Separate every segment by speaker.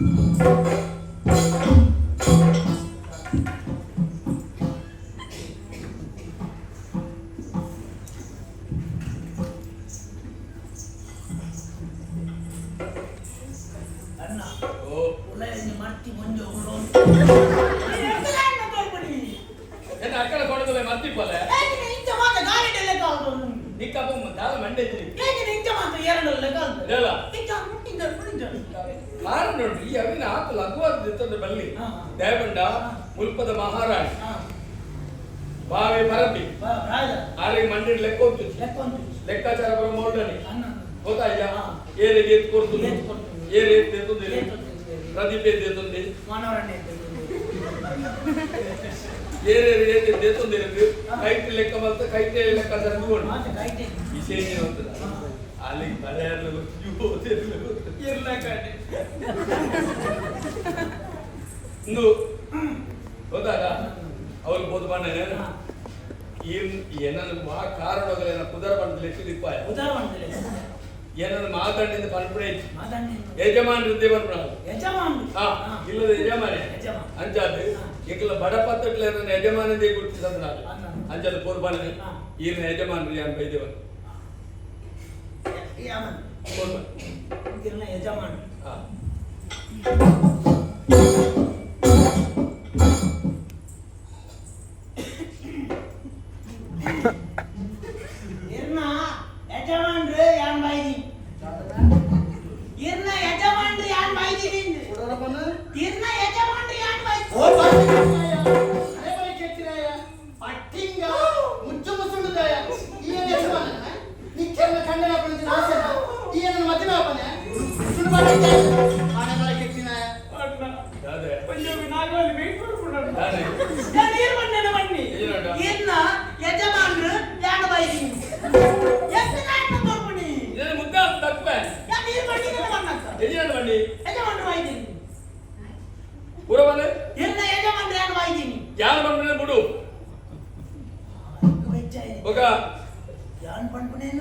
Speaker 1: Música
Speaker 2: ಏನೇನು ಏನಿದೆ
Speaker 1: ದೇತೊಂದೇನು ಕೈ ಲೆಕ್ಕ ಕೈ ಕೈಟೆ ಲೆಕ್ಕ
Speaker 2: ತಂದುಕೊಂಡು
Speaker 1: ವಿಶೇಷ ಅಲ್ಲಿ ಮಳೆ ಇರ್ಲ ಕಾಟೆ ಇಂದು ಅವ್ರಿಗೆ ಅವ್ರು ಬೋದು ಬಣ್ಣ ಏನನ್ನು ಮಾ ಕಾರಣಗಳೇನ ಕುದರ ಬಣ್ಣದಲ್ಲಿ ಎಷ್ಟು
Speaker 2: ದಿಪ್ಪ
Speaker 1: ಏನನ್ನು ಮಾತಾಡಿದ
Speaker 2: ಪರ್ಪಣೆ
Speaker 1: ಯಜಮಾನ್ ವೃದ್ಧಿ ಪರ್ಪಣ ಇಲ್ಲದ ಯಜಮಾನ
Speaker 2: ಅಂಜಾದ್ರೆ ఇక్కడ బడపత్రట్లో
Speaker 1: ఏదైనా యజమానిదే
Speaker 2: గుర్తిస్తున్నారు అంచెల
Speaker 1: పూర్వాలని
Speaker 2: ఈయన యజమాని ఆయన వైద్యవాన్
Speaker 1: యజమాని Ha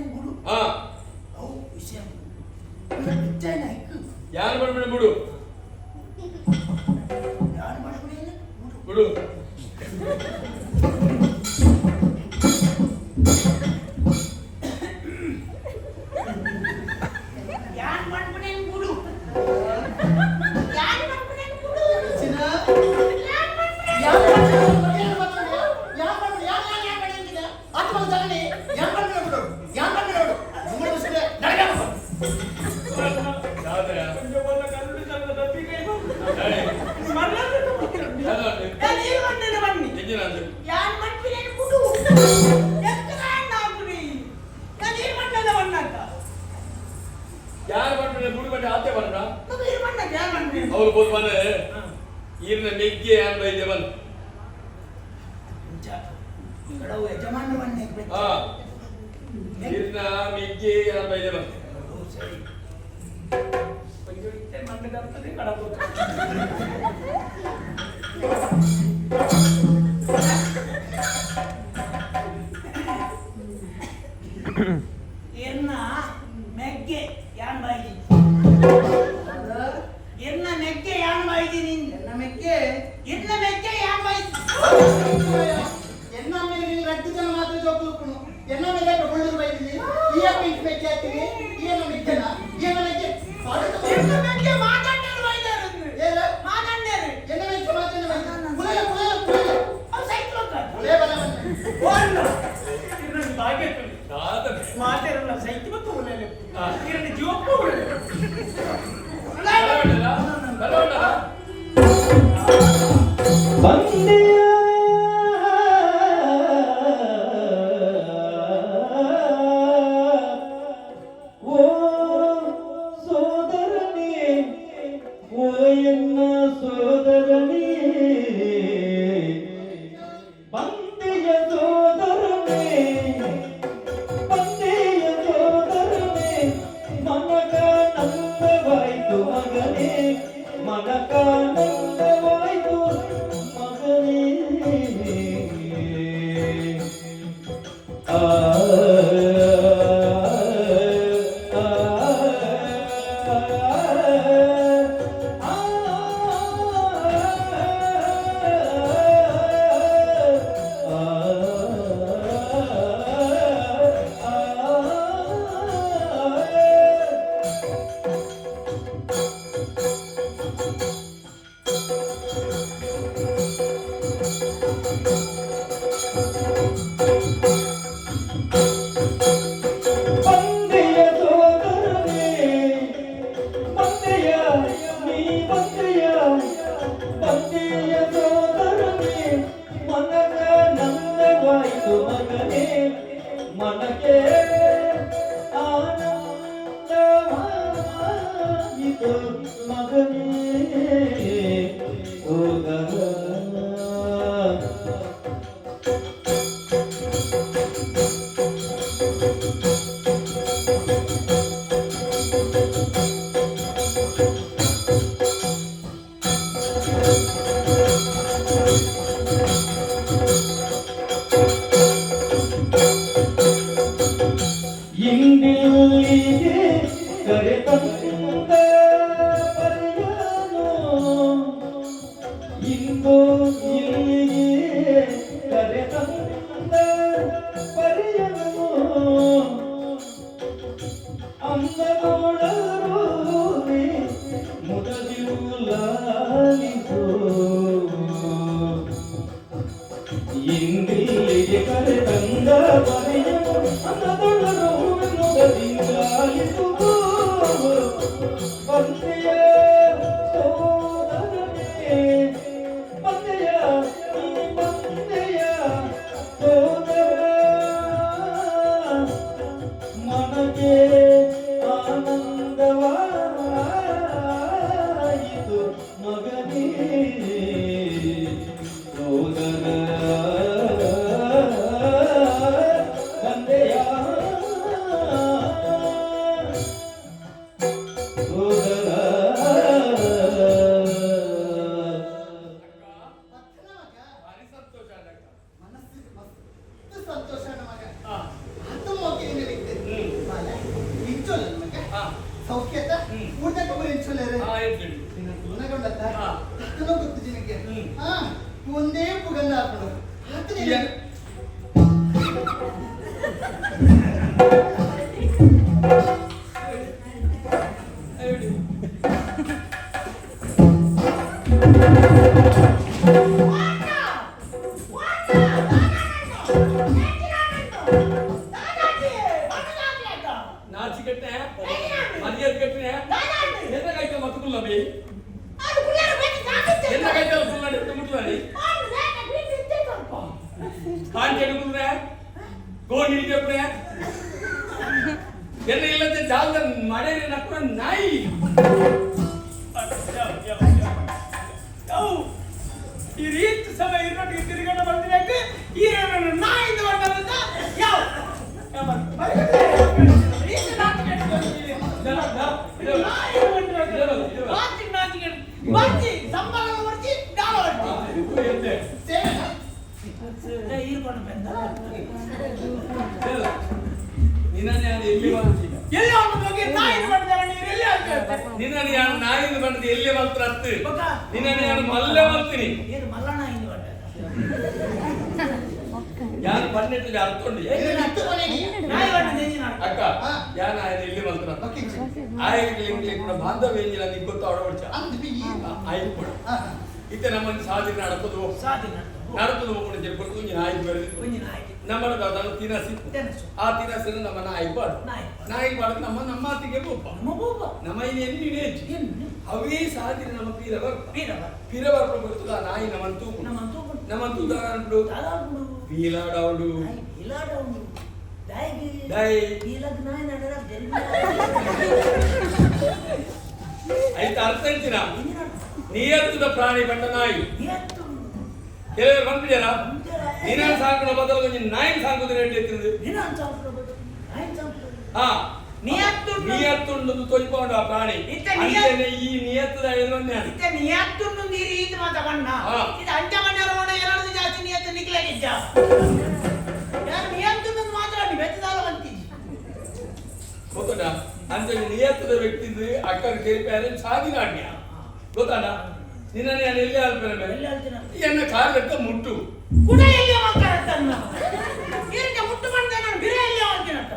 Speaker 1: ಬಿಡು ಹಾ
Speaker 2: ಅವು ವಿಷಯ
Speaker 1: ಯಾರು ಮಾಡ್ಬೇಡ ಬಿಡು ಯಾರು ಮಾಡ್ಬೇಡ ಬಿಡು ದುಡ್ಡು ಬಂದೆ ಆತೆ ಬಂದ
Speaker 2: ಅವ್ರು ಹೋಗಿ
Speaker 1: ಬಂದ ಈರಿನ ನೆಗ್ಗೆ ಅಂತ ಇದೆ ಬಂದ
Speaker 2: ನೀರಿನ ಮೆಗ್ಗೆ
Speaker 3: ಅಂತ ಇದೆ ಬಂದ
Speaker 2: Mm-hmm. ಭೇಟಿ ಆಗ್ತೀವಿ ಏನು ನಿಜನ ಮಾಡಿ ನನಗೆ Thank you. ಕಾಂಟಿ ಎಡುಕುಲ್ರೆ ಗೋಣಿ ಹಿಡಿಯಪ್ರೆ ಎನ್ನ ಇಲ್ಲದೆ ಜಾಲದ ಮಳೆಯ ನಕ್ಕುನ ನಾಯಿ
Speaker 1: ಈ ರೀತಿ ಸಮಯ ಇರೋಟಿಗೆ ತಿರುಗಾಟ ಬರ್ತಿರಕ್ಕೆ ಈ ನನ್ನ ನಾಯಿಂದ ಬಂದದಂತ ಯಾವ ಯಾವ ರೀತಿ ನಾಚಿಕೆ ಇಟ್ಕೊಂಡಿದ್ದೀನಿ. ನಾಯಿ ಬಂದಿರೋದು. ಬಾಚಿ ನಾಚಿಕೆ ಇಟ್ಟು- ಬಾಚಿ ಸಂಬಳ
Speaker 2: ನಿನ್ನನ್ನು ಯಾರು ನಾಯಿಂದ ಬಂದದ್ದು ಎಲ್ಲಿ ಅತ್ತು
Speaker 1: ಗೊತ್ತಾ?
Speaker 2: ನಿನ್ನನ್ನು ಯಾರು ಮಲ್ಲೆ
Speaker 1: ಬಂದ
Speaker 2: ಯಾರು ಪನ್ನೆಟ್ಟು ಅರ್ಥ ಉಂಟು
Speaker 4: ಇದು ಹತ್ತು ಕೊನೆಗೆ.
Speaker 1: ನಾಯಿ ಬಂದ ನೆಂಜಿನ
Speaker 2: ಅಕ್ಕ. ಯಾನ ಆಯ್ತು ಎಲ್ಲಿ
Speaker 4: ಓಕೆ.
Speaker 2: ಆಯ್ತು ಕೂಡ ಬಾಂಧವ್ಯ ಏನಿಲ್ಲ ನಿಂಗೆ ಗೊತ್ತು ಅವಡ
Speaker 4: ಬಿಗಿ.
Speaker 2: ಆಯ್ತು ಕೂಡ. ಇತ್ತೆ ನಮ್ಮನ್ನು ಸಾಧನೆ ನಡಪದು
Speaker 1: ಸಾಧಿನ
Speaker 2: நடத்தும் உனக்கு எப்படி
Speaker 1: கொஞ்சம்
Speaker 2: நாய்க்கு வருது கொஞ்சம் நாய்க்கு நம்மள
Speaker 1: பார்த்தாலும்
Speaker 2: தினசி தினசி ஆ தினசி நம்ம நாய்
Speaker 1: பாடு நாய்
Speaker 2: பாடு நம்ம நம்ம
Speaker 1: ஆத்துக்கே
Speaker 2: போப்போம் நம்ம போப்போம் நம்ம இது
Speaker 1: என்ன
Speaker 2: நேச்சு அவே சாதிரி நம்ம பீரவர் பீரவர் பீரவர்
Speaker 1: கொடுத்துதா நாய்
Speaker 2: நம்ம தூக்கும்
Speaker 1: நம்ம
Speaker 2: தூக்கும்
Speaker 1: நம்ம தூதாண்டு தாதாண்டு பீலாடாவுடு
Speaker 2: பீலாடாவுடு
Speaker 1: டாய்கி டாய் பீலக் நாய்
Speaker 2: நடரா అయితే అర్థం నీ ఎత్తున ప్రాణి పంట
Speaker 1: నాయి
Speaker 2: ಕೆಲವರು ಬಂದಿದ್ದಾರ ನಿನ್ನ ಸಾಕಣ ಬದಲು ಕೊಂಚ ನಾಯಿ ಸಾಕುದು ರೇಟ್ ಎತ್ತಿಂದು
Speaker 1: ದಿನ ಅಂತ ನಾಯಿ ಚಂಪು
Speaker 2: ಹಾ
Speaker 1: ನಿಯತ್ತುಂಡು.
Speaker 2: ನಿಯತ್ತುಂಡು ತೊಯ್ಕೊಂಡು ಆ ಪ್ರಾಣಿ
Speaker 1: ಇತ್ತ ನಿಯತ್-
Speaker 2: ಅಂತೆಯೇ ಈ ನಿಯತ್ತದ ಎದುರನ್ನೇ
Speaker 1: ಇತ್ತೆ ನಿಯತ್ತುಂಡು ನೀರು ಈತ ಮಾತ ಬಣ್ಣ
Speaker 2: ಹಾ.
Speaker 1: ಇದು ಅಂಟ ಮನೆ ರೋಣ ಎರಡು ಜಾಸ್ತಿ ನಿಯತ್ತು ನಿಕ್ಲಾಗಿದ್ದ ಯಾರು ನಿಯತ್ತುಂಡು ಮಾತಾಡಿ ಬೆತ್ತದಾಲ ಬಂತಿದ್ದಿ
Speaker 2: ಗೊತ್ತಡ ಅಂತ ನಿಯತ್ತದ ವ್ಯಕ್ತಿದು ಅಕ್ಕನ ಕೇರಿಪ್ಯಾರೆ ಸಾದಿನಾಟ್ಯ ಗೊತ್ತಾಡ ನಿನ್ನ ನಾನು ಎಲ್ಲಿ ಆಲ್ಪೇನೆ
Speaker 1: ಎಲ್ಲಿ ಹೇಳ್ತೀನ
Speaker 2: ಎನ್ನ ಕಾಲಕ್ಕ ಮುಟ್ಟು
Speaker 1: ಕುಡ ಎಲ್ಲಿ ಮಕ್ಕಳತ್ತನ್ನ ಇರಕ್ಕೆ ಮುಟ್ಟು ಬಂದ ನಾನು ಬಿರೆ ಎಲ್ಲಿ ಮಾಡ್ತೀನಂತ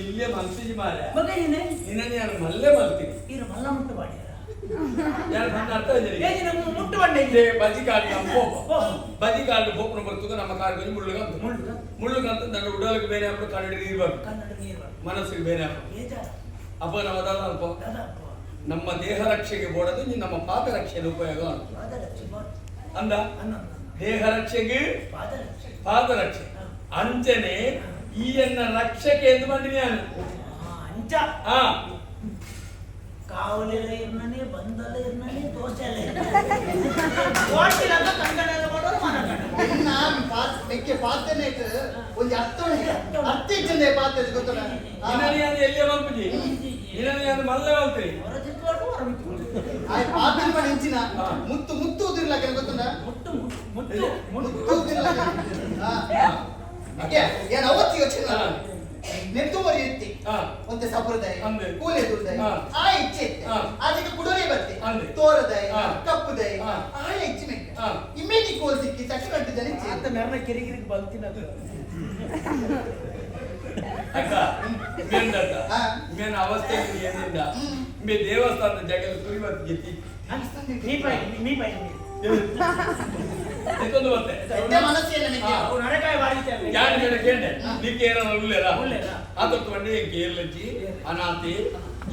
Speaker 2: ಇಲ್ಲೇ ಮನ್ಸಿಗೆ ಮಾರ
Speaker 1: ಮಗ ಏನೇ
Speaker 2: ನಿನ್ನ ನಾನು ಮಲ್ಲೆ ಮಲ್ತೀನಿ
Speaker 1: ಇರು ಮಲ್ಲ ಮುಟ್ಟು ಬಾಡಿಯರ
Speaker 2: ಯಾರು ನನ್ನ ಅರ್ಥ ಇದ್ದೀರಿ
Speaker 1: ಏಜಿನ ಮುಟ್ಟು ಬಂಡ
Speaker 2: ಇಲ್ಲೇ ಬಜಿ ಕಾಡು ನಮ್ಮ ಪೋಪ
Speaker 1: ಓ.
Speaker 2: ಬಜಿ ಕಾಡು ಪೋಪನ ಬರ್ತದ ನಮ್ಮ ಕಾಡು ಬಂದು ಮುಳ್ಳುಗಂತ
Speaker 1: ಮುಳ್ಳುಗ?
Speaker 2: ಮುಳ್ಳುಗಂತ ನನ್ನ ಉಡಲಿಗೆ ಬೇರೆ ಹಾಕೊಂಡು ಕನ್ನಡ ನೀರು ಬರ್ತದೆ
Speaker 1: ಕನ್ನಡ ನೀರು
Speaker 2: ಮನಸ್ಸಿಗೆ ಬೇರೆ ಹಾಕೊಂಡು
Speaker 1: ಬೇಜಾರ
Speaker 2: ಅಪ್ಪ ನಮ್ಮದಲ್ಲ ಅಲ್ಪ
Speaker 1: ದಾದಪ್ಪ
Speaker 2: ನಮ್ಮ ದೇಹ ರಕ್ಷೆಗೆ ಬೋಡದು ನಮ್ಮ ಪಾದ ರಕ್ಷೆಗೆ ಉಪಯೋಗ ಅಂತ. ಅಂದ? ದೇಹ ರಕ್ಷೆಗೆ ಪಾದ ರಕ್ಷೆ. ಅಂಚನೆ ಈ ಎನ್ನ ರಕ್ಷಕೆ ಎಂದು ಬಂದಿನಿ ನಾನು.
Speaker 1: ಆ, ಅಂಚ.
Speaker 2: ಆ.
Speaker 1: ಕಾವಲೆಲ್ಲ ಇರ್ನನೆ ಬಂದಲ್ಲ ಇರ್ನನೆ
Speaker 4: ಇನ್ನ ಪಾತ್ ಬೆಕ್ಕೆ ಪಾತ್ರೆನೇ ಇಟ್ಟು ಒಂದು ಹತ್ತು ಅರ್ಥ ಇಚ್ಚಂದೆ ಪಾತ್ರೆ ಗೊತ್ತಲ್ಲ? ಆ,
Speaker 2: ನಿನ್ನ ನಾನು ಎಲ್ಲಿ ನಾನು ಮಲ್ಲ ಮಲ್ತೀನಿ
Speaker 1: ಹೊರ ಚಿತ್ಕೊಂಡು ಹೊರ ಬಿಟ್ಟು
Speaker 4: ಆ ಪಾತ್ರೆ ಮಾಡಿ ಇಂಚಿನ
Speaker 2: ಹಾ.
Speaker 4: ಮುತ್ತು ಮುತ್ತು ಉದಿರ್ಲಾಕ ಗೊತ್ತುಂಟ
Speaker 1: ಮುಟ್ಟು ಮುಟ್ಟು
Speaker 4: ಮುತ್ತು ಉದಿರ್ಲಾಕ ಏನ್ ಅವತ್ತಿ ಯೋಚನೆ. ನೆತ್ತುವರಿ ಎತ್ತಿ
Speaker 2: ಹಾ.
Speaker 4: ಒಂತೆ ಸಂಪ್ರದಾಯ. ಕೂಲೆ ದುರ್ದಾಯ
Speaker 2: ಹಾ.
Speaker 4: ಆ ಇಚ್ಛೆ
Speaker 2: ಹಾ.
Speaker 4: ಅದಕ್ಕೆ ಕುಡೋರೆ ಬರ್ತೆ ತೋರದಾಯಿ. ಕಪ್ಪುದಾಯ
Speaker 2: ಹಾ.
Speaker 4: ಆ ಇಚ್ಛೆ ಮೆಕ್ಕ. ಇಮ್ಮೇಜಿ ಕೋಲ್ ಸಿಕ್ಕಿ ಚಕ್ಕ ಕಟ್ಟಿದ್ದಾನೆ
Speaker 1: ಅಂತ ಮೆರನ ಕಿರಿಕಿರಿಗೆ ಬಲ್ತಿನದು
Speaker 2: ಅಕ್ಕ. ಮೇನ್ ಅವಸ್ಥೆ ಏನಿಲ್ಲ ಮೇ ದೇವಸ್ಥಾನದ ಜಗಲ್ ಸುರಿವತ್ತು ಗೆತಿ
Speaker 1: ನೀ ಪೈ ನೀ ಪೈ
Speaker 2: ಎತ್ತೊಂದು ಮತ್ತೆ
Speaker 4: ಎಡ್ಡೆ ಮನಸ್ಸೇನ ನಿಮಗೆ
Speaker 2: ಹಾ.
Speaker 1: ಅವ್ನು ನಡಕಾಯ ಬಾರಿತಾರೆ
Speaker 2: ಯಾರು ಜನ ಕೇಂಡೆ ನಿಕ್ಕೆ ಏನೋ ಉಳ್ಳೆರ
Speaker 1: ಉಳ್ಳೆರ.
Speaker 2: ಅದಕ್ಕೆ ಬಂಡೆ ಕೇರ್ಲಚ್ಚಿ ಅನಾಥೆ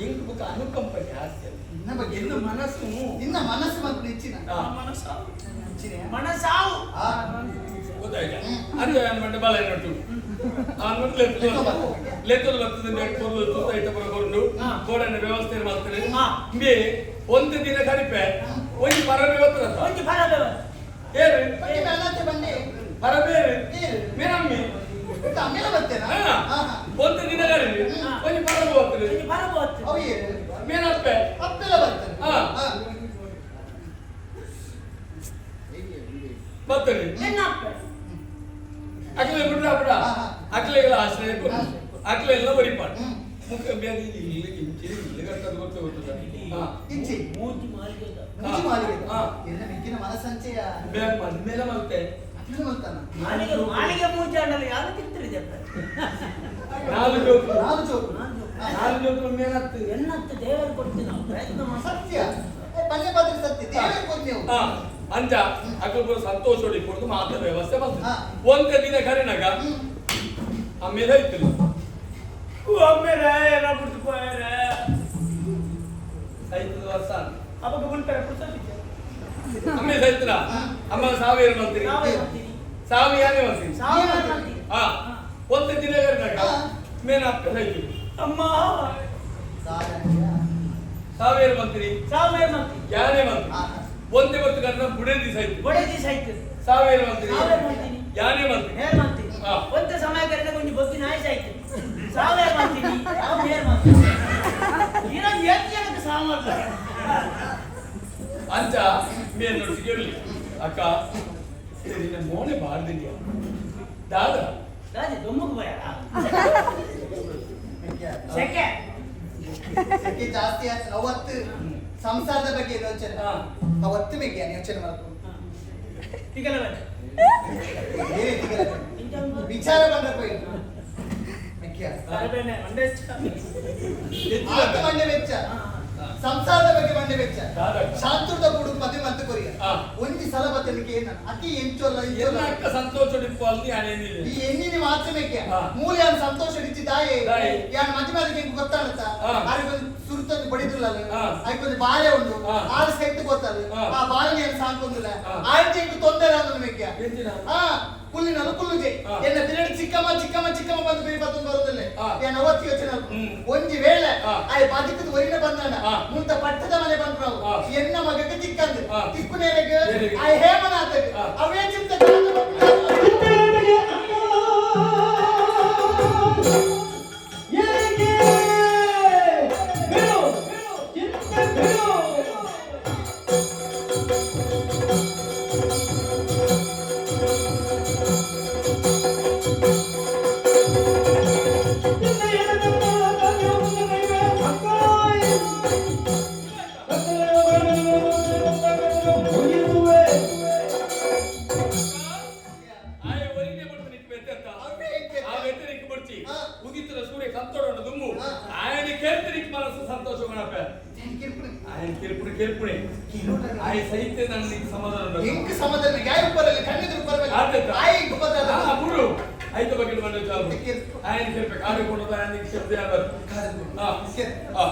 Speaker 2: ಇಂಕ್ ಬುಕ್ ಅನುಕಂಪ ಜಾಸ್ತಿ
Speaker 4: ಇನ್ನ ಬಗ್ಗೆ
Speaker 2: ಇನ್ನು ಮನಸ್ಸು
Speaker 4: ನಿನ್ನ ಮನಸ್ಸು ಮತ್ತು ನೆಚ್ಚಿನ
Speaker 2: ಹಾ.
Speaker 1: ಮನಸ್ಸಾವು
Speaker 4: ನೆಚ್ಚಿನ
Speaker 1: ಮನಸ್ಸಾವು
Speaker 4: ಆ
Speaker 2: ಗೊತ್ತಾಯ್ತಾ ಅದು ಏನು ಮಂಡೆ ಬಾಲ ಏನೊಟ್ಟು ಅನ್ಬಿಟ್ಟು ಲೆತ್ತಲು ಲೆತ್ತಲು ಬರ್ತದೆ ನೆಟ್ ಕೊರ್ಲು ತೂತ ಇಟ್ಟ ಬರಕೊಂಡು
Speaker 1: ಹಾ.
Speaker 2: ಕೋಡನ್ನ ವ್ಯವಸ್ಥೆ ಮಾಡ್ತಾರೆ
Speaker 1: ಹಾ.
Speaker 2: ಮೇ ಒಂದು ದಿನ ಕಡಿಪೆ ಒಂದು ಪರಬೆ ಗೊತ್ತದ
Speaker 1: ಒಂಜಿ ಬರಬೇವ
Speaker 2: ಏರು
Speaker 4: ಬಗ್ಗೆ ಸತ್ಯ ಪಲ್ಯ ಪಾತ್ರೆ ಸತ್ಯ ದೇವರ ಕೊಡ್ಲಿ ನೀವು
Speaker 2: ಹಾ ಅಂಚ ಅಕ್ಕ ಸಂತೋಷ ಹೊಡಿಕೊಂಡು ಮಾತ್ರ ವ್ಯವಸ್ಥೆ ಬಂತು. ಒಂದೇ ದಿನ ಕರೆನಾಗ. ಆಮೇಲೆ ಆಯ್ತು
Speaker 1: ಒಮ್ಮೆಲೆ ಏನೋ ಬಿಟ್ಟು போயರೆ
Speaker 2: ಐದು ವರ್ಷ.
Speaker 1: ಅವಾಗ ಬಿಡ್ತಾರೆ ಪುಸ್ತಕ
Speaker 2: ಆಮೇಲೆ ಅಮ್ಮ ಸಾವಿರ ಮಂತ್ರಿ ಮಂತ್ರಿ ಹಾ. ಒಂದೇ ದಿನ ಕರೆನಾಗ. ಮೇನ ಅಪ್ಪ
Speaker 1: ಅಮ್ಮ.
Speaker 2: ಸಾವಿರ ಮಂತ್ರಿ.
Speaker 1: ಸಾವಿರ ಮಂತ್ರಿ.
Speaker 2: ಯಾರೇ ಮಂತ್ರಿ. ಒಂದೇ ಮತ್ತು ಕರ್ನ ಬುಡೇ ದಿವಸ ಆಯ್ತು.
Speaker 1: ಒಡೆ ದಿವಸ ಆಯ್ತು.
Speaker 2: ಸಾವಿರ ಮಂತ್ರಿ.
Speaker 1: ಸಾವಿರ ಮಾಡ್ತೀನಿ
Speaker 2: ಯಾರೇ ಮಂತ್ರಿ.
Speaker 1: ನೇರ್ ಮಾಡ್ತೀನಿ
Speaker 2: ಹಾ.
Speaker 1: ಒಂದ ಸಮಯ ಕರೆದ ಕೊಂಚ ಬಗ್ಗೆ ಆಯ್ತು ಆಯ್ತು. ಸಾವಿರ ಮಾಡ್ತೀನಿ ಯಾವ ನೇರ್ ಮಂತ್ರಿ. ಇನ್ನೊಂದು ಎಷ್ಟು ಜನಕ್ಕೆ ಸಾಮರ್ಥ್ಯ ಮಾಡ್ತಾರೆ
Speaker 2: ಅಂಚ ಮೇನ್ ನೋಡಿ ಕೇಳಿ ಅಕ್ಕ ನಿನ್ನ ಮೋನೆ ಬಾರ್ದಿದ್ಯಾ? ದಾದ?
Speaker 1: ರಾಜ ದೊಮ್ಮಕ್ಕೆ ಬಯಾ?
Speaker 4: ಮೆಕ್ಕೆ.
Speaker 1: ಸೆಕೆ
Speaker 4: ಸೆಕೆ ಜಾಸ್ತಿ ಆಯ್ತು ಅವತ್ತು ಸಂಸಾರದ ಬಗ್ಗೆ ಯೋಚನೆ
Speaker 2: ಹಾ.
Speaker 4: ಅವತ್ತು ಬಗ್ಗೆ ಯೋಚನೆ ಮಾಡ್ಕೊಂಡು
Speaker 1: ತಿಗಲ ಬಂದ
Speaker 4: ಬೇರೆ ದಿಗಿಲ ಬೇಡ. ವಿಚಾರ ಬಂದ ಪೋಯಿ ಮೆಕ್ಕೆ.
Speaker 1: ಕರಬೇನೆ ಮಂಡೆ
Speaker 4: ಆತ ಮಂಡೆ ವೆಚ್ಚ ಸಂಸಾರದ ಬಗ್ಗೆ ಮಂಡೆ ವೆಚ್ಚ
Speaker 2: ದಾದಕ್ಕ.
Speaker 4: ಶಾಂತುರ್ದ ಕೂಡು ಮದುವೆ ಮತ್ತೆ ಕೊರಿಯ
Speaker 2: ಹಾ.
Speaker 4: ಒಂಜಿ ಸಲ ಬತ್ತಲಿಕ್ಕೆ ಏನ ಅತಿ ಎಂಚೊಲ್ಲ
Speaker 2: ಎಲ್ಲ
Speaker 4: ಇಂಚೊಲ್ಲ
Speaker 2: ಅಕ್ಕ ಸಂತೋಷ ಡಿಪ್ಪು ಅಲ್ಲಿ
Speaker 4: ಈ
Speaker 2: ಯಾನೇನಿಲ್ಲ
Speaker 4: ಎಣ್ಣಿನ ಮಾತ್ರ ಮೆಕ್ಕೆ
Speaker 2: ಹಾ.
Speaker 4: ಮೂಲ ಯಾನ್ ಸಂತೋಷ ಇಡಿಚಿ ದಾಯೆ
Speaker 2: ದಾಯೆ.
Speaker 4: ಯಾನ್ ಮಧ್ಯ ಮಧ್ಯಕ್ಕೆ ಹೆಂಗ್ ಗೊತ್ತಾಡುತ್ತಾ
Speaker 2: ಹಾ.
Speaker 4: ಆರಿಗೊಂದು ಸುರುತದ್ದು ಬಡಿದ್ರಲ್ಲ
Speaker 2: ಹಾ.
Speaker 4: ಆಯ್ಕೊಂದು ಬಾಳೆ ಉಂಡು
Speaker 2: ಹಾ.
Speaker 4: ಆರು ಸೆಟ್ ಗೊತ್ತಲ್ಲ
Speaker 2: ಹಾ.
Speaker 4: ಆ ಬಾಳೆ ಏನು ಸಾಕೊಂದಿಲ್ಲ
Speaker 2: ಹಾ.
Speaker 4: ಆಯ್ತು ಹೆಂಗ್ ತೊಂದರೆ ಆದ ಮೆಕ್ಕೆ
Speaker 2: ಎಂಚಿನ?
Speaker 4: ಹಾ ಕುಲ್ಲಿನಲ್ಲ ಕುಲ್ಲುಜೆ. ಎನ್ನ ಬಿರಡಿ ಚಿಕ್ಕಮ್ಮ ಚಿಕ್ಕಮ್ಮ ಚಿಕ್ಕಮ್ಮ ಬಂದು ಬೇರೆ ಬಂದು ಬರುದಿಲ್ಲ. ಏನ್ ಅವತ್ತು ಯೋಚನೆ. ಒಂಜಿ ವೇಳೆ
Speaker 2: ಆ
Speaker 4: ಆಯ್ ಬದುಕದ ಒರಿನ ಬಂದಾನ. ಮುಂತ ಪಟ್ಟದ ಮನೆ ಬಂದ್ರು ಎನ್ನ ಮಗಕ್ಕೆ ತಿಕ್ಕಂದು. ತಿಕ್ಕುನೇರಿಗೆ
Speaker 2: ಏನಿಗೆ?
Speaker 4: ಆಯ್ ಹೇಮನಾಥಕ್ಕೆ
Speaker 2: ಹಾ.
Speaker 4: ಅವೇ ಚಿಂತೆ ಇಂಕ್ ಸಮದಲ್ಲಿ ಗಾಯ ಉಪ್ಪರಲ್ಲಿ ಕಣ್ಣೆದುರು
Speaker 2: ಬರಬೇಕು
Speaker 4: ಆಯಿ ಇಂಕ್
Speaker 2: ಬಂದದ ಮೂರು ಐದು ಬಗ್ಗೆ ಬಂದ್ರೆ ಚಾಲು ಆಯನ್ ಹೇಳ್ಬೇಕು? ಆಡಿ ಕೊಡೋದ ಆಯನ್ ಶಬ್ದ ಯಾರು? ಹಾ ಹಾ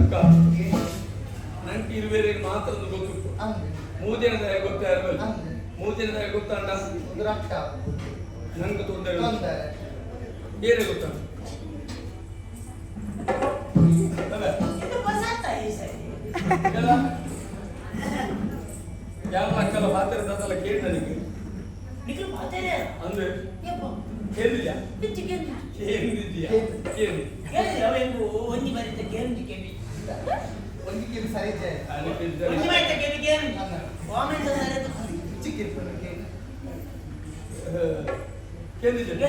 Speaker 2: ಅಕ್ಕ ನಂಗೆ ಇರುವೇರೆ ಮಾತ್ರ ಗೊತ್ತು. ಮೂದಿನ ದಯ ಗೊತ್ತಾ ಇರಬೇಕು ಮೂದಿನ ದಯ ಗೊತ್ತಾಂಡ ನಂಗೆ ತೊಂದರೆ ಬೇರೆ ಗೊತ್ತಾಂಡ ಕೇಳಿ ಕೇಳಿದ್ಯಾ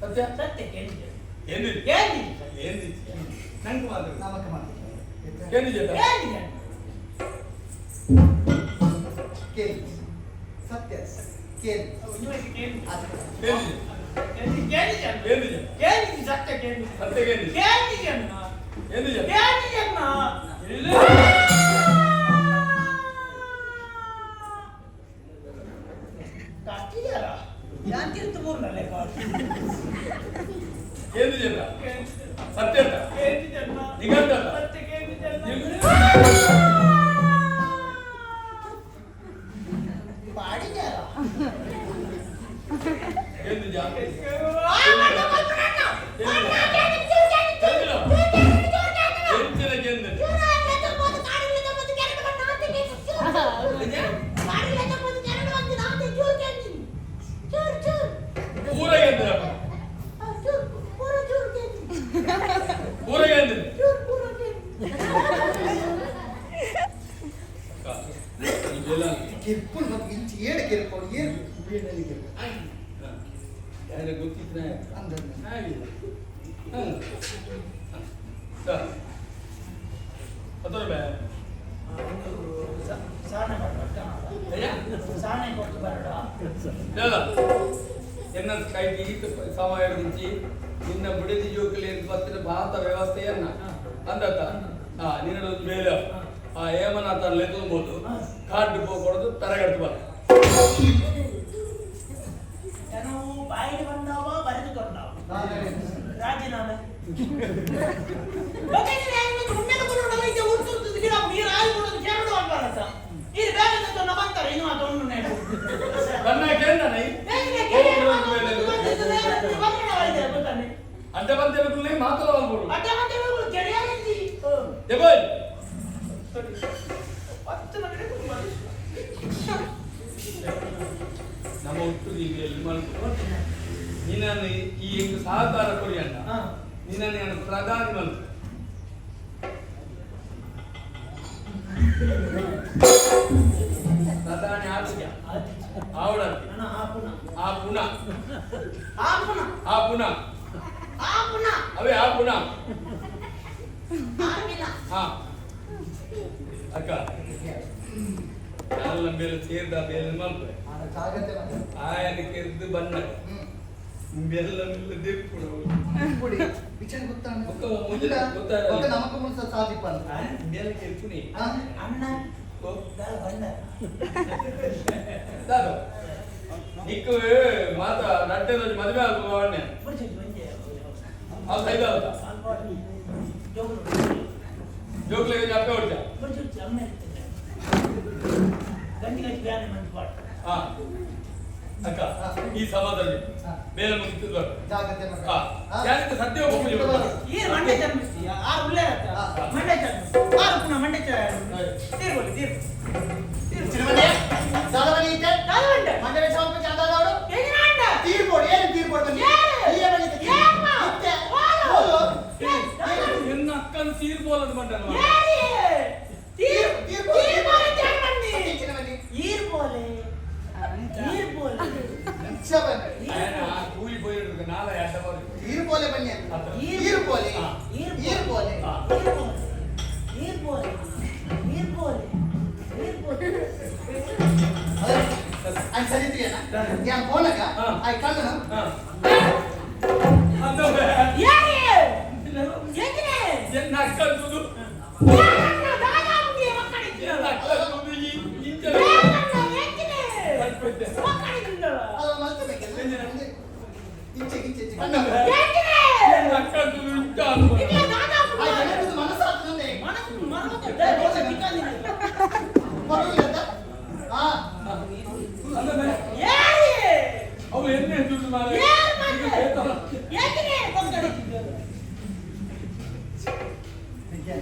Speaker 1: ಸತ್ಯ
Speaker 2: ಸತ್ಯ
Speaker 1: ಕೇಳಿ
Speaker 2: ಏನಿದ್ಯಾ
Speaker 1: ಕೇಳಿ
Speaker 2: ಏನಿದ್ಯಾ ನಂಗೆ ಮಾತ್ರ
Speaker 4: ನಮಕ ಮಾಡಿ
Speaker 2: ಕೇಳಿದ್ಯಾ
Speaker 1: ಕೇಳಿ
Speaker 4: ಕೇಳಿ ಸತ್ಯ
Speaker 2: ಕೇಳಿದ್ಯಾ
Speaker 1: ಕೇಳಿ ಕೇಳಿ
Speaker 2: ಏನಿದ್ಯಾ
Speaker 1: ಕೇಳಿ ಸತ್ಯ ಕೇಳಿ
Speaker 2: ಸತ್ಯ ಕೇಳಿದ್ಯಾ
Speaker 1: ಕೇಳಿ ಅಣ್ಣ.
Speaker 2: ಏನಿದ್ಯಾ ఏంది జెండా సత్యంట నిఘంట ఏంది జా ನಿನ್ನ ಬಿಡದಿ ಜೋಕಲಿ ಬತ್ತಿನ ಭಾರತ ವ್ಯವಸ್ಥೆಯನ್ನ ಅಂದತ್ತ? ಆ ನಿನ್ನ ಮೇಲೆ. ಆ ಏಮನಾಥ ಲೆತ್ತಬಹುದು ಕಾರ್ಡ್ ಕೊಡೋದು ತರಗಟ್ಟು ಬರ
Speaker 1: ನಾವು ಬಾಯಿಗೆ ಬಂದವ ಬರೆದುಕೊಂಡವ ರಾಜೀನಾಮೆ. ಬಂತಾರೆ ಇನ್ನು ಅದು ಹೋಗು ಕೆರೆಯಾಗಿದ್ದಿ
Speaker 2: ದೇಬೋಯ್
Speaker 1: ಹತ್ತು ಗಂಟೆ ತುಂಬ
Speaker 2: ನಮ್ಮ ಹುಟ್ಟು ದೀವಿಯಲ್ಲಿ ಮಲ್ಕು ನಿನ್ನನ್ನು ಈ ಹೆಂಗ್ ಸಹಕಾರ ಕೊಡಿ ಅಣ್ಣ. ನಿನ್ನನ್ನು ನಾನು ಪ್ರಧಾನಿ ಮಲ್ಕು ಪ್ರಧಾನಿ ಆವಡಂತೆ.
Speaker 1: ಅಣ್ಣ ಆ ಪುನಃ.
Speaker 2: ಆ
Speaker 1: ಪುನಃ.
Speaker 2: ಆ
Speaker 1: ಪುನಃ. ಪುನಃ
Speaker 2: ಅವೇ ಆ ಪುಣ
Speaker 1: ಆ ಮಿನ
Speaker 2: ಹಾ ಅಕ್ಕ ಎಲ್ಲ ಮೇಲೆ ಸೇರ್ದ ಬೇಲೆ ಮಲ್ಪೆ
Speaker 4: ಜಾಗ್ರತೆ ಮಾಡಿ
Speaker 2: ಆಯನ ಕೆರ್ದು ಬಣ್ಣ ಬೆಲ್ಲ ಮಿಲ್ಲ ದೆಪ್ಪುಡು
Speaker 4: ಕೊಡಿ ವಿಚಾರ ಗೊತ್ತಾಣ
Speaker 2: ಒಕ್ಕ ಮುಂದೆ ಗೊತ್ತಾಗಲ್ಲ.
Speaker 4: ಒಕ್ಕ ನಮಕ ಮುನ್ಸ ಸಾಧಿಪ ಅಂತ
Speaker 2: ಬೆಲ್ಲ ಕೆರ್ಪುನಿ
Speaker 4: ಹಾ?
Speaker 1: ಅಣ್ಣ
Speaker 2: ಓ
Speaker 1: ದಾಳ ಬಂದ
Speaker 2: ದಾರು ನಿಕ್ಕು ಆ
Speaker 1: ಬ್ಯಾನೆ ಮಂತ್ಪಾಡು
Speaker 2: ಹಾ ಅಕ್ಕ ಈ
Speaker 4: ಸಭಾದಲ್ಲಿ
Speaker 2: ಬೇರೆ ಮುಗಿತಿದ್ವ
Speaker 4: ಜಾಗ್ರತೆ ಮಾಡಿ
Speaker 2: ಹಾ ಯಾರಿಗೂ ಸದ್ಯ ಹೋಗ್ಬೋದು
Speaker 1: ಈ ಮಂಡೆ ಜನ್ಮಿಸಿ ಆರು ಉಳ್ಳೆ ಮಂಡೆ ಜನ್ಮಿಸಿ ಆರು ಪುನಃ ಮಂಡೆ ತೀರ್ಬೋದು ತೀರ್ಬೋದು
Speaker 4: ಚಿರಮನೆ ದಾದವನಿ ಇತ್ತೆ
Speaker 1: ದಾದವಂಡ.
Speaker 4: ಮಂಡಲ ಚಿರಮನೆ.
Speaker 1: ಈರ್ಬೋಲೆ ಈರ್ಬೋಲೆ
Speaker 4: ಶಬನೆ.
Speaker 2: ಕೂಲಿ போயிருக்கு நாளை அட்ட மாதிரி
Speaker 4: ತೀರ್ಪೋಲೆ
Speaker 1: ಯಾರಿ?
Speaker 2: ಅವು ಎಣ್ಣೆ ದುಡ್ಡು ಮಾಡಿ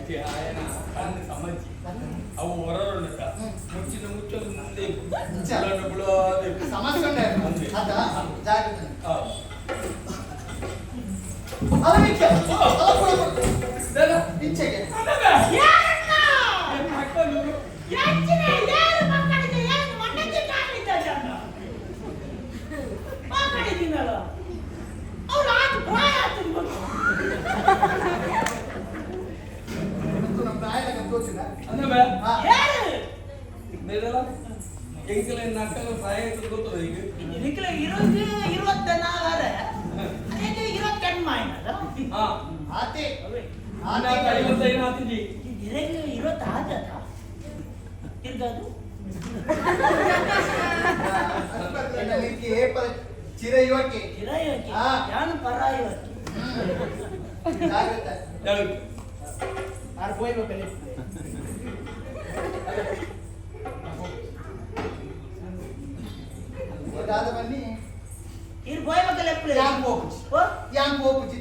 Speaker 1: వ్యక్తి
Speaker 2: ఆయన
Speaker 1: దాన్ని సంబంధించి అవి
Speaker 4: వరరుండట ముచ్చిన ముచ్చంది డబ్బులు
Speaker 2: సమస్య
Speaker 4: ఉంది
Speaker 1: జాగ్రత్త
Speaker 2: ఇచ్చే ಎಂಕಲ ಸಹಾಯ ಗೊತ್ತದ ಈಗ?
Speaker 1: ಇದಕ್ಕೆ ಇರೋದು ಇರುವತ್ತ ನಾಲ್ಕರ ಅದಕ್ಕೆ
Speaker 4: ಆತೆ. ಆತೆ.
Speaker 2: ಐವತ್ತೈದು
Speaker 1: ಇದಕ್ಕೆ ಇರುವತ್ತ ಆಜದ ತಿರ್ಗದು.
Speaker 4: ನಿನಗೆ ಏಪರ ಚಿರ ಯುವಕ್ಕೆ
Speaker 1: ಇರಾಯೋಕೆ
Speaker 4: ಹಾ.
Speaker 1: ಯಾನು ಪರಾಯೋಕೆ
Speaker 4: ಜಾಗ್ರತೆ.
Speaker 2: ಯಾರು
Speaker 1: ಆರು ಹೋಯ್ಬೇಕಲ್ಲಿ
Speaker 4: ಬನ್ನಿ
Speaker 1: ಇರ್ ಹೋಯ್ಬೇಕಲ್ಲ
Speaker 4: ಯಾಂಗ್ ಹೋಗ್ಬಿಚ್ಚಿ
Speaker 1: ಯಾಂಗ್
Speaker 4: ಹೋಗ್ಬಿಚ್ಚಿ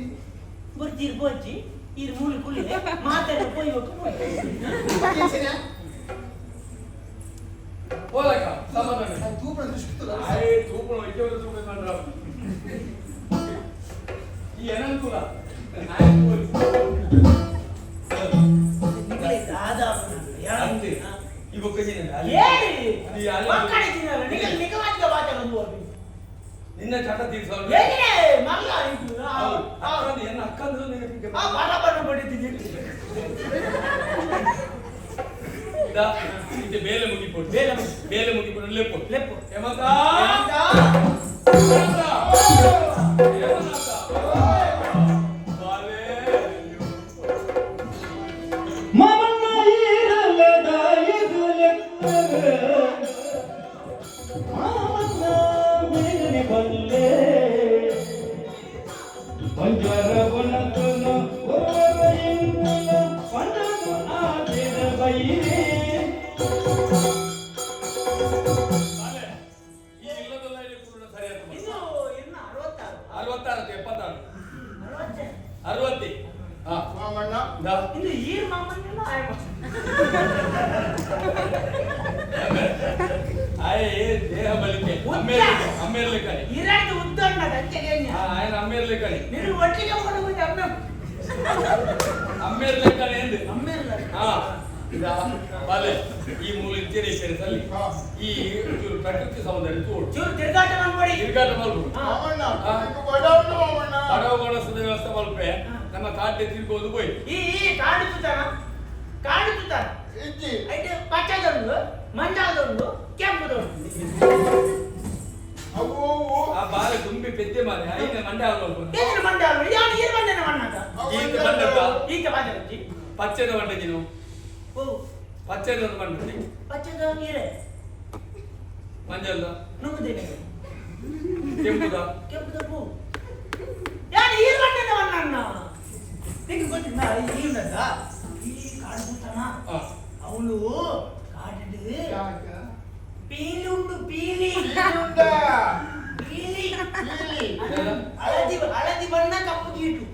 Speaker 4: ಬರ್ತಿ
Speaker 1: ಇರ್ ಹೋಗ್ಚಿ ಇರ್ ಮೂಲಿ ಕುಲಿ ಮಾತಾಡ ಹೋಯ್ಬೇಕು
Speaker 2: ಹೋಗಕ್ಕ ಸಮಾಧಾನ
Speaker 4: ತೂಪಣ
Speaker 2: ದೃಷ್ಟಿಲ್ಲ ತೂಪಣ ಇದ್ದವರು ತೂಪಣ ಮಾಡ್ರ ಈ ಅನಂತರ
Speaker 1: ಆಯ್ತು ದಾದಾ
Speaker 2: ಅಂತೆ ಈ ಬೊಕ್ಕ
Speaker 1: ಏಯ್
Speaker 2: ಈ ಅಲ್ಲ-
Speaker 1: ಮಕ್ಕಳಿದ್ದೀನಲ್ಲ ನಿಗ ನಿಗವಾದ ಮಾತಾಡೋದು ಹೋಗಿ
Speaker 2: ನಿನ್ನ ಚಟ ತೀರ್ಸೋರು
Speaker 1: ಹೇಗಿದೆ ಮಲ್ಲ ಇದು ಆ ಆ
Speaker 2: ಅಕ್ಕಂದು ಎನ್ನ ಅಕ್ಕಂದು ನಿನಗೆ
Speaker 1: ಆ ಬರಬರ ಬಡಿದ್ದೀನಿ
Speaker 2: ಇದ ಇದು ಬೇಲೆ ಮುಗಿಪೋಡು
Speaker 1: ಬೇಲೆ ಮುಗಿ.
Speaker 2: ಬೇಲೆ ಮುಗಿಪೋಡು ಲೆಪ್ಪು
Speaker 1: ಲೆಪ್ಪು.
Speaker 2: ಹೇಮಂತ
Speaker 1: ಅಮ್ಮ
Speaker 2: ಅಮ್ಮೇರ್ಲೆ ಕಣಿ ಎಂದು
Speaker 1: ಅಮ್ಮ ಇಲ್ಲ
Speaker 2: ಹಾ ಇದಾ ಬಾಲೆ ಈ ಮೂಲ ಇದ್ದೇನೆ ಸೇರಿಸಲ್ಲಿ ಈ ಚೂರು ಪ್ರಕೃತಿ ಸೌಂದರ್ಯ ತೋಡು
Speaker 1: ಚೂರು ತಿರುಗಾಟ ಮಾಡ್ಬೇಡಿ
Speaker 2: ತಿರುಗಾಟ ಮಾಡ್ಬೋದು
Speaker 5: ಮಾಮಣ್ಣ
Speaker 2: ಹಾ.
Speaker 5: ನಿಂಗೆ ಬಡವನು ಮಾಮಣ್ಣ
Speaker 2: ಬಡವ ಗಣಸದ ವ್ಯವಸ್ಥೆ ಮಲ್ಪೆ ನಮ್ಮ ಕಾಡ್ಡೆ ತಿರ್ಗೋದು ಹೋಯ್
Speaker 1: ಈ ಈ ಕಾಡು ತುತ್ತಾನ ಕಾಡು ತುತ್ತಾನ
Speaker 5: ಇಜ್ಜಿ
Speaker 1: అయితే పచ్చదొండు మందాలదొండు ಕೆಂಪುದೊಂಡು
Speaker 5: ಅವು
Speaker 2: ಆ ಬಾಲೆ ದುಂಬಿ ಪೆದ್ದೆ ಮಾರೆ ಐನ ಮಂಡೆ ಆಗೋದು
Speaker 1: ಏನಿನ ಮಂಡಾಲು ಯಾರು ಈರು ಬಂದೇನ ಮಣ್ಣಾಗ
Speaker 2: ಈತ ಬಂದಕ್ಕ
Speaker 1: ಈಗ ಬಂದೆ ಬಜ್ಜಿ
Speaker 2: ಪಚ್ಚೆದ ಬಂಡೆ ನೀನು
Speaker 1: ಓ
Speaker 2: ಪಚ್ಚೆದ ಒಂದು ಬಂಡೆ
Speaker 1: ಪಚ್ಚದ ನೀರೆ
Speaker 2: ಮಂಜಲ್ಲ
Speaker 1: ನುಗ್ಗುದೇನೆ
Speaker 2: ಕೆಂಪುದ
Speaker 1: ಕೆಂಪುದ ಪೂ ಯಾರು ಈರು ಬಂದೇನ ಮಣ್ಣನ್ನ ನಿಂಗೆ ಗೊತ್ತಿಲ್ಲ ಈ ಉಂಟದ ಈ ಕಾಡು ತುತ್ತಾನ ಪೀಲಿ ಉಂಡು ಪೀಲಿ
Speaker 5: ಉಂಡ
Speaker 1: ಪೀಲಿ
Speaker 5: ಇಲ್ಲಿ
Speaker 1: ಹಳದಿ ಹಳದಿ ಬಣ್ಣ ಕಪ್ಪು ಗೀಟು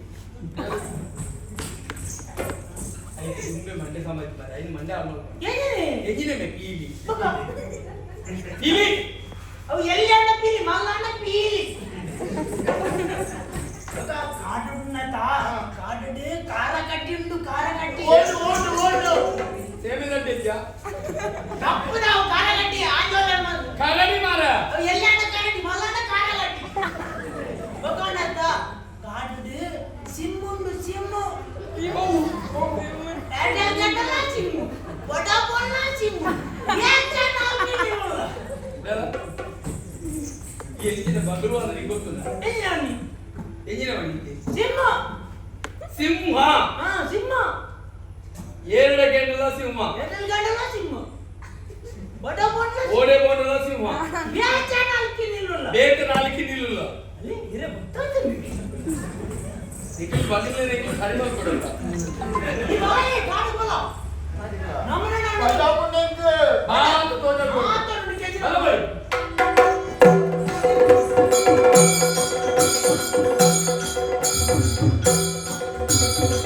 Speaker 2: ಐದು ದುಂಬೆ ಮಂಡೆ ಸಮಾಜ ಮಾರೆ ಐದು ಮಂಡೆ ಆಗೋದು
Speaker 1: ಏನೇನೆ
Speaker 2: ಎಗಿನೆ ಮೇ ಪೀಲಿ
Speaker 1: ಮಗ,
Speaker 2: ಪೀಲಿ
Speaker 1: ಅವು ಎಲ್ಲಿ ಅಣ್ಣ ಪೀಲಿ ಮಲ್ಲ ಅಣ್ಣ ಪೀಲಿ ಮಗ, ಕಾಡುನ್ನತ ಕಾಡುಡು ಕಾರ ಕಟ್ಟಿ ಉಂಡು ಕಾರ ಕಟ್ಟಿ
Speaker 5: ಓಡು ಓಡು ಓಡು
Speaker 2: ಸೇವೆದಂತೆ ಇದ್ಯಾ
Speaker 1: ತಪ್ಪು ನಾವು ಕಾರ ಕಟ್ಟಿ ಆಂದೋಲನ ಮಾಡು.
Speaker 2: ಕಗಡಿ ಮಾರ
Speaker 1: ಅವು ಎಲ್ಲಿ ಅಣ್ಣ ಕಾರಟಿ ಮಲ್ಲ ಅಣ್ಣ ಕಾರ ಕಟ್ಟಿ ಮಗನತ್ತ ಕಾಡುಡು ಸಿಮ್ಮುಂಡು ಸಿಮ್ಮು ಏರ್ಟೆಲ್ ಗಂಟಲ ಸಿಮ್ಮು ವೊಡಾಫೋನ್ ಸಿಮ್ಮು ಏನ್ ಚಾನಲ್ ನೀವು
Speaker 2: ಎಂಜಿನ ಬಗರು ಅಂದ್ರೆ ನಿಂಗೆ ಗೊತ್ತುಂಟ
Speaker 1: ಎಲ್ಲಿ ಅವನಿ
Speaker 2: ಎಂಜಿನ ಬಂದಿದ್ದೆ
Speaker 1: ಸಿಮ್ಮ
Speaker 2: ಸಿಂಹ
Speaker 1: ಹಾ ಸಿಮ್ಮ
Speaker 2: ಏರಡ ಗೆಂಡದ ಸಿಂಹ
Speaker 1: ಏರ್ಟೆಲ್ ಗಂಟಲ ಸಿಮ್ಮ ವೊಡಾಫೋನ್
Speaker 2: ಓಡೆ ಬೋಡ ಸಿಂಹ.
Speaker 1: ಬೇಟ ನಾಲ್ಕಿ ನಿಲ್ಲಲ್ಲ
Speaker 2: ಬೇಟ ನಾಲ್ಕಿ
Speaker 1: ನಿಲ್ಲಲ್ಲ
Speaker 2: ನಿಖಿಲ್ ಬಂದಿಲ್ಲ ನಿಖಿಲ್
Speaker 1: ಸರಿ ಮಾಡ್ಕೊಡಲ್ಲ. Thank you.